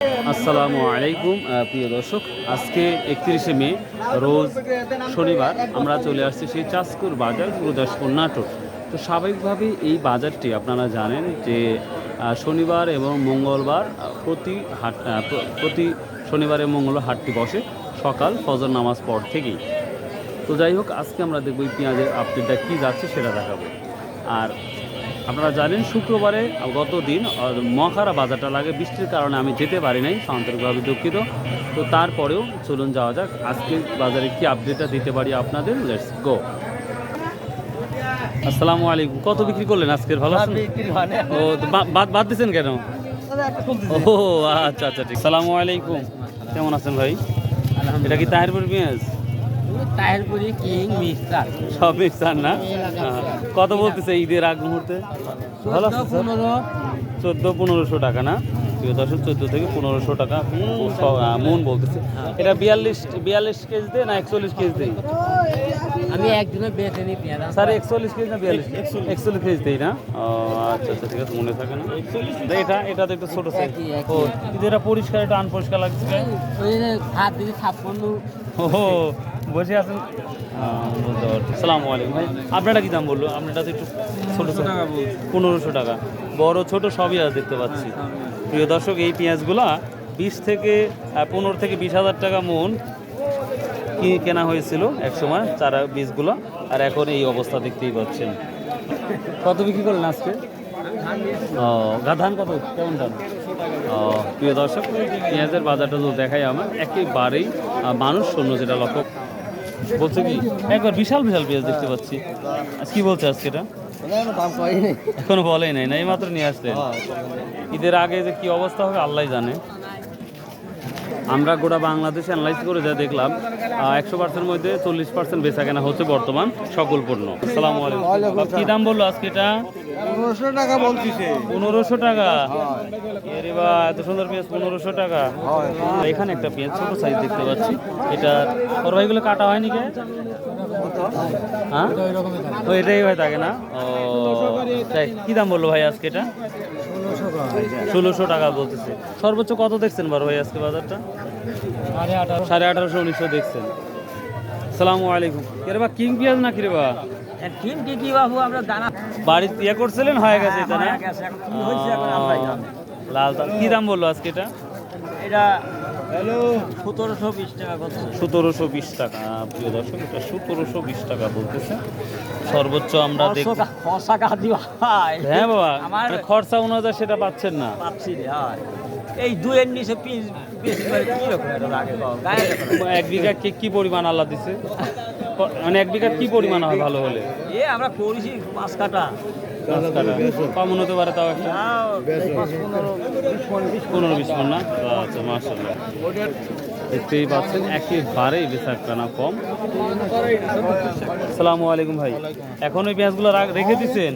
আসসালামু আলাইকুম প্রিয় দর্শক। আজকে একত্রিশে মে, রোজ শনিবার আমরা চলে আসছি সেই চাষকুর বাজার, গুরুদাসপুর নাটক তো স্বাভাবিকভাবে এই বাজারটি আপনারা জানেন যে শনিবার এবং মঙ্গলবার প্রতি হাট প্রতি শনিবার এবং মঙ্গলবার হাটটি বসে, সকাল ফজর নামাজ পর থেকেই। তো যাই হোক, আজকে আমরা দেখব এই পেঁয়াজের আপডেটটা কী যাচ্ছে সেটা দেখাবো। আর আপনারা জানেন শুক্রবারে গত দিন আহ, মহাখারা বাজারটা লাগে বৃষ্টির কারণে আমি যেতে পারি নাই আন্তরিকভাবে দুঃখিত। তো তারপরেও চলুন যাওয়া যাক আজকে বাজারে কি আপডেটটা দিতে পারি আপনাদের? লেটস গো আসসালামু আলাইকুম। কত বিক্রি করলেন আজকের? ভালো আছেন? ও বাদ বাদ দিচ্ছেন কেন? ও আচ্ছা আচ্ছা ঠিক। সালামু আলাইকুম। কেমন আছেন ভাই? এটা কি তাহেরপুর পেঁয়াজ তাহেরপুরি কিং মিস্টার সব মিক্সার না। কত বলতেছে ঈদের আগ মুহূর্তে? ভালো পনেরো। চোদ্দ পনেরোশো টাকা না? প্রিয় দর্শক চোদ্দ থেকে পনেরোশো টাকা মন বলতেছে। এটা বিয়াল্লিশ বিয়াল্লিশ কেজি দেয় না একচল্লিশ কেজি দেয়? আমি একদিনে বেঁচে নিই পেঁয়াজ স্যার একচল্লিশ কেজি না বিয়াল্লিশ একচল্লিশ। কেজি দেয় না? ও আচ্ছা আচ্ছা ঠিক আছে মনে থাকে না। এটা এটা তো একটু ছোটো সাইজ। ও কিন্তু এটা পরিষ্কার এটা আনপরিষ্কার লাগছে। হাত দিদি ছাপ্পান্ন। ও বসে আছেন? সালাম আলাইকুম ভাই আপনারা কি দাম বলল? আপনারটা তো একটু ছোটো ছোটো। পনেরোশো টাকা বড় ছোট সবই আজ দেখতে পাচ্ছি। প্রিয় দর্শক এই পেঁয়াজগুলা বিশ থেকে পনেরো থেকে বিশ হাজার টাকা মন কি কেনা হয়েছিল এক সময় চারা বীজগুলো। আর এখন এই অবস্থা দেখতেই পাচ্ছেন। কত বিক্রি করলেন আজকে? ও গাধান কত? কেমন দাম ও প্রিয় দর্শক পেঁয়াজের বাজারটা তো দেখাই আমার একেবারেই মানুষ শূন্য যেটা লক্ষ্য বলছে কি? একবার বিশাল বিশাল পেঁয়াজ দেখতে পাচ্ছি। আজ কি বলছে আজকে এটা? এখনও বলেই নাই না এই মাত্র নিয়ে আসতে ঈদের আগে যে কি অবস্থা হবে আল্লাহ জানে। আমরা গোটা বাংলাদেশ অ্যানালাইজ করে যা দেখলাম একশো পার্সেন্টের মধ্যে চল্লিশ পার্সেন্ট বেচা কেনা হচ্ছে বর্তমান সকল পণ্য। আসসালামু আলাইকুম। কি দাম বলল আজকে এটা? পনেরোশো টাকা বলতেছে। পনেরোশো টাকা? এরে বা এত সুন্দর পেঁয়াজ পনেরোশো টাকা? এখানে একটা পেঁয়াজ ছোট সাইজ দেখতে পাচ্ছি। এটা ওর ভাইগুলো কাটা হয়নি কে হ্যাঁ? ও এটাই হয়ে থাকে না? ও কি দাম বলল ভাই আজকে এটা? ষোলোশো টাকা বলতেছে। সর্বোচ্চ কত দেখছেন বড় ভাই আজকে বাজারটা? সাড়ে আঠারোশো উনিশশো দেখছেন। সালামু আলাইকুম। কেরে বা কিং পেঁয়াজ না কিরে বা? জানা ইয়ে করছিলেন হয়ে গেছে এটা না? হয়ে গেছে। লাল কি দাম বলল আজকে এটা? এটা সতেরোশো বিশ টাকা প্রিয় দর্শক এটা সতেরোশো বিশ টাকা বলতেছে। সর্বোচ্চ আমরা হ্যাঁ বাবা খরচা অনুযায়ী সেটা পাচ্ছেন না। পাচ্ছি এই দুয়ের নিচে। এক বিঘা কি কি পরিমাণ আল্লাহ দিছে? মানে এক বিঘা কি পরিমাণ হয় ভালো হলে? এ আমরা করেছি পাঁচ কাটা কমন হতে পারে তাও একটা। পনেরো বিশ মন না? আচ্ছা মার্শাল্লাহ দেখতেই পাচ্ছেন, একেবারেই বেচার টানা কম। সালামু আলাইকুম ভাই। এখন ওই পেঁয়াজগুলো রাখ- দিচ্ছেন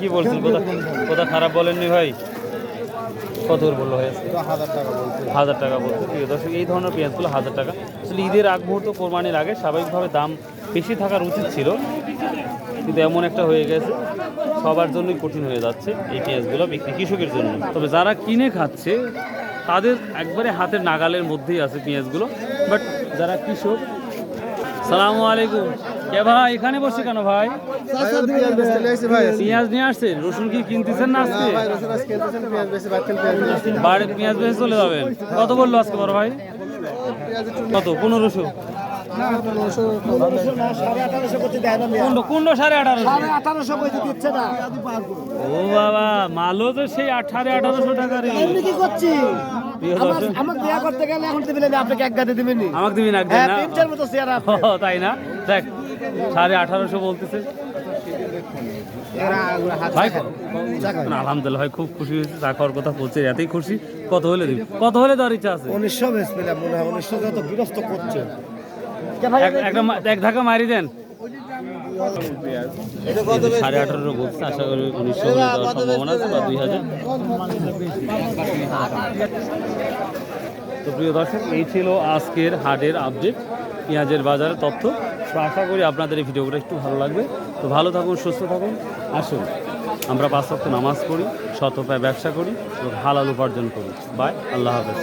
কি বলছেন কোথা খারাপ বলেননি ভাই। কত করে বলল হয়েছে হাজার টাকা বলছে। হাজার টাকা বলতে প্রিয় দর্শক এই ধরনের পেঁয়াজগুলো হাজার টাকা। আসলে ঈদের আগ মুহূর্ত কোরবানির আগে স্বাভাবিকভাবে দাম বেশি থাকার উচিত ছিল। কিন্তু এমন একটা হয়ে গেছে সবার জন্যই কঠিন হয়ে যাচ্ছে এই পেঁয়াজগুলো বিক্রি কৃষকের জন্য। তবে যারা কিনে খাচ্ছে তাদের একবারে হাতের নাগালের মধ্যেই আছে পেঁয়াজগুলো। বাট যারা কৃষক সালামু আলাইকুম। কে ভাই এখানে বসে কেন ভাই? পেঁয়াজ নিয়ে আসছেন রসুন কি কিনতেছেন না আজকে? কিনতেছেন পেঁয়াজ বেশি চলে যাবেন। কত বলল আজকে বড় ভাই? কত পনেরোশো? ও বাবা মালও তো সেই আঠারো আঠারোশো টাকা রে। কি করছি? প্রিয় বিয়া করতে গেলে এখন দিবেন আপনাকে এক গাতে দিবেন আমাকে দিবি না একদিন হ্যাঁ তাই না? দেখ সাড়ে আঠারোশো বলতেছে। আলহামদুলিল্লাহ ভাই খুব খুশি হয়েছে। চা খাওয়ার কথা বলছে এতই খুশি। কত হলে দিবি? কত হলে দেওয়ার ইচ্ছা আছে? উনিশশো মনে হয় উনিশশো যত বিরস্ত করছে। এক- ধাক্কা মারি দেন। সাড়ে আঠারো বলছে আশা করি উনিশশো দেওয়ার সম্ভাবনা আছে বা দুই হাজার। তো প্রিয় দর্শক এই ছিল আজকের হাটের আপডেট পেঁয়াজের বাজারের তথ্য। তো আশা করি আপনাদের এই ভিডিওগুলো একটু ভালো লাগবে। তো ভালো থাকুন, সুস্থ থাকুন। আসুন, আমরা পাঁচ নামাজ পড়ি শতপায় ব্যবসা করি এবং হালাল উপার্জন করি। বাই আল্লাহ হাফেজ।